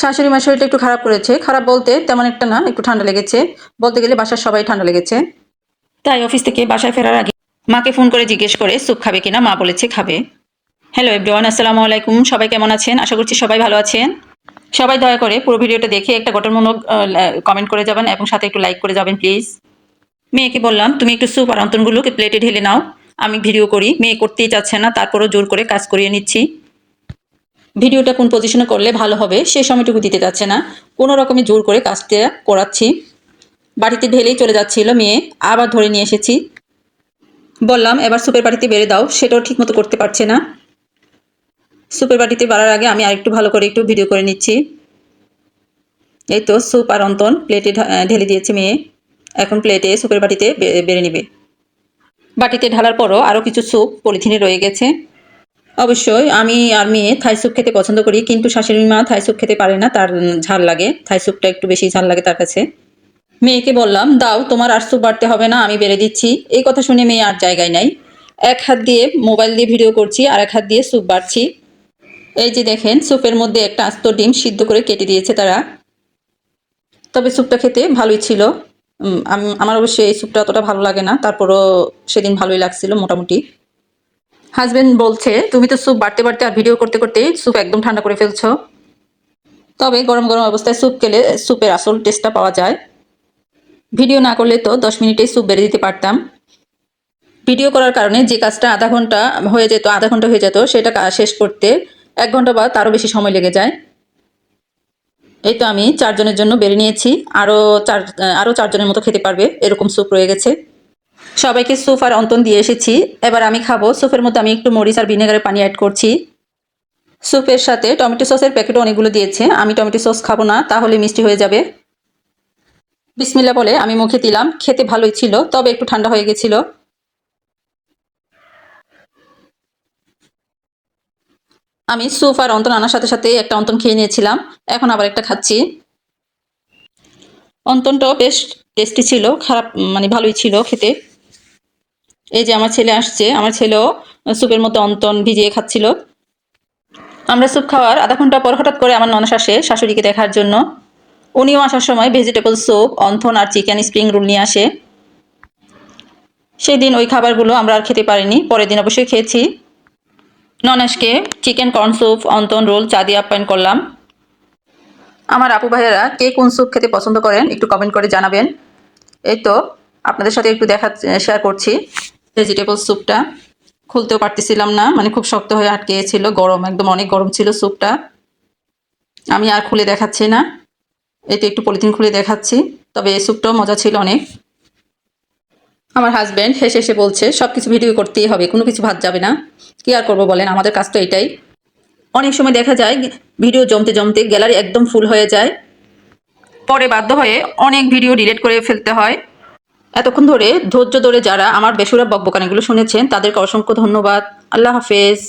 শাশুড়ি মার শরীরটা একটু খারাপ করেছে। খারাপ বলতে তেমন একটা না, একটু ঠান্ডা লেগেছে। বলতে গেলে বাসার সবাই ঠান্ডা লেগেছে। তাই অফিস থেকে বাসায় ফেরার আগে মাকে ফোন করে জিজ্ঞেস করে স্যুপ খাবে কিনা? মা বলেছে, খাবে। হ্যালো এভরিওয়ান আসসালামু আলাইকুম। সবাই কেমন আছেন? আশা করছি সবাই ভালো আছেন। সবাই দয়া করে পুরো ভিডিওটা দেখে একটা গঠনমূলক কমেন্ট করে যাবেন এবং সাথে একটু লাইক করে যাবেন প্লিজ মেয়েকে বললাম, তুমি একটু স্যুপ আর অন্তনগুলোকে প্লেটে ঢেলে নাও। আমি ভিডিও করি। মেয়ে করতেই চাচ্ছে না, তারপরও জোর করে কাজ করিয়ে নিচ্ছি। ভিডিওটা কোন পজিশনে করলে ভালো হবে সে সময়টুকু দিতে যাচ্ছে না। কোনো রকমে জোর করে কাজটা করাচ্ছি। বাড়িতে ঢেলেই চলে যাচ্ছিল মেয়ে, আবার ধরে নিয়ে এসেছি। বললাম, এবার সুপের বাড়িতে বেড়ে দাও, সেটাও ঠিকমতো করতে পারছে না। সুপের বাটিতে বাড়ার আগে আমি আরেকটু ভালো করে একটু ভিডিও করে নিচ্ছি। এই তো স্যুপ আর অন্তন প্লেটে ঢেলে দিয়েছে মেয়ে। এখন প্লেটে সুপের বাটিতে বেড়ে নিবে। বাটিতে ঢালার পরও আরও কিছু স্যুপ পলিথিনে রয়ে গেছে। অবশ্যই, আমি আর মেয়ে থাই স্যুপ খেতে পছন্দ করি, কিন্তু শাশুড়ি মা থাই স্যুপ খেতে পারে না, তার ঝাল লাগে, থাই স্যুপটা একটু বেশি ঝাল লাগে তার কাছে। মেয়েকে বললাম, দাও, তোমার আর স্যুপ বাড়তে হবে না, আমি বেড়ে দিচ্ছি। এই কথা শুনে মেয়ে আর জায়গায় নাই। এক হাত দিয়ে মোবাইল দিয়ে ভিডিও করছি, আর এক হাত দিয়ে স্যুপ বাড়ছি। এই যে দেখেন, স্যুপের মধ্যে একটা আস্ত ডিম সিদ্ধ করে কেটে দিয়েছে তারা। তবে স্যুপটা খেতে ভালোই ছিল। আমার অবশ্যই এই স্যুপটা অতটা ভালো লাগে না, তারপরও সেদিন ভালোই লাগছিল মোটামুটি। হাজবেন্ড বলছে, তুমি তো স্যুপ বাড়তে বাড়তে আর ভিডিও করতে করতে স্যুপ একদম ঠান্ডা করে ফেলছো। তবে গরম গরম অবস্থায় স্যুপ খেলে স্যুপের আসল টেস্টটা পাওয়া যায়। ভিডিও না করলে তো দশ মিনিটেই স্যুপ বেড়ে দিতে পারতাম। ভিডিও করার কারণে যে কাজটা আধা ঘণ্টা হয়ে যেত, আধা ঘণ্টা হয়ে যেত, সেটা শেষ করতে এক ঘণ্টা বা তারও বেশি সময় লেগে যায়। এই তো আমি চারজনের জন্য বেড়ে নিয়েছি। আরও চার আরও চারজনের মতো খেতে পারবে, এরকম স্যুপ রয়ে গেছে। সবাইকে স্যুপ আর অন্তন দিয়ে এসেছি। এবার আমি খাব। স্যুপের মধ্যে আমি একটু মরিচ আর ভিনেগারের পানি অ্যাড করছি। স্যুপের সাথে টমেটো সসের প্যাকেটও অনেকগুলো দিয়েছে। আমি টমেটো সস খাব না, তাহলে মিষ্টি হয়ে যাবে। বিসমিল্লা বলে আমি মুখে দিলাম। খেতে ভালোই ছিল, তবে একটু ঠান্ডা হয়ে গেছিল। আমি স্যুপ আর অন্তন আনার সাথে সাথে একটা অন্তন খেয়ে নিয়েছিলাম। এখন আবার একটা খাচ্ছি। অন্তনটাও বেশ টেস্টি ছিল, খারাপ মানে ভালোই ছিল খেতে। এই যে আমার ছেলে আসছে, আমার ছেলেও স্যুপের মতো অন্তন ভিজিয়ে খাচ্ছিল। আমরা স্যুপ খাওয়ার আধা ঘণ্টা পর হঠাৎ করে আমার ননস আসে শাশুড়িকে দেখার জন্য। উনিও আসার সময় ভেজিটেবল স্যুপ অন্থন আর চিকেন স্প্রিং রোল নিয়ে আসে। সেই দিন ওই খাবারগুলো আমরা আর খেতে পারিনি, পরের দিন অবশ্যই খেয়েছি। ননাসকে chicken corn soup wonton roll চা দিয়ে আপ্যায়ন করলাম। আমার আপু ভাইয়েরা কে কোন স্যুপ খেতে পছন্দ করেন একটু কমেন্ট করে জানাবেন। এই তো আপনাদের সাথে একটু দেখা শেয়ার করছি। ভেজিটেবল স্যুপটা খুলতেও পারতেছিলাম না মানে খুব শক্ত হয়ে আটকে ছিল, গরম, একদম অনেক গরম ছিল স্যুপটা আমি আর খুলে দেখাচ্ছি না, এতে একটু পলিথিন খুলে দেখাচ্ছি, তবে এই স্যুপটাও মজা ছিল অনেক। আমার হাজব্যান্ড হেসে হেসে বলছে সব কিছু ভিডিও করতেই হবে, কোনো কিছু ভাত যাবে না। কি আর করব বলেন, আমাদের কাজ তো এটাই। অনেক সময় দেখা যায় ভিডিও জমতে জমতে গ্যালারি একদম ফুল হয়ে যায়। পরে বাধ্য হয়ে অনেক ভিডিও ডিলিট করে ফেলতে হয়। এতক্ষণ ধরে ধৈর্য ধরে যারা আমার বেসুরা বকবকানিগুলো শুনেছেন তাদেরকে অসংখ্য ধন্যবাদ। আল্লাহ হাফেজ।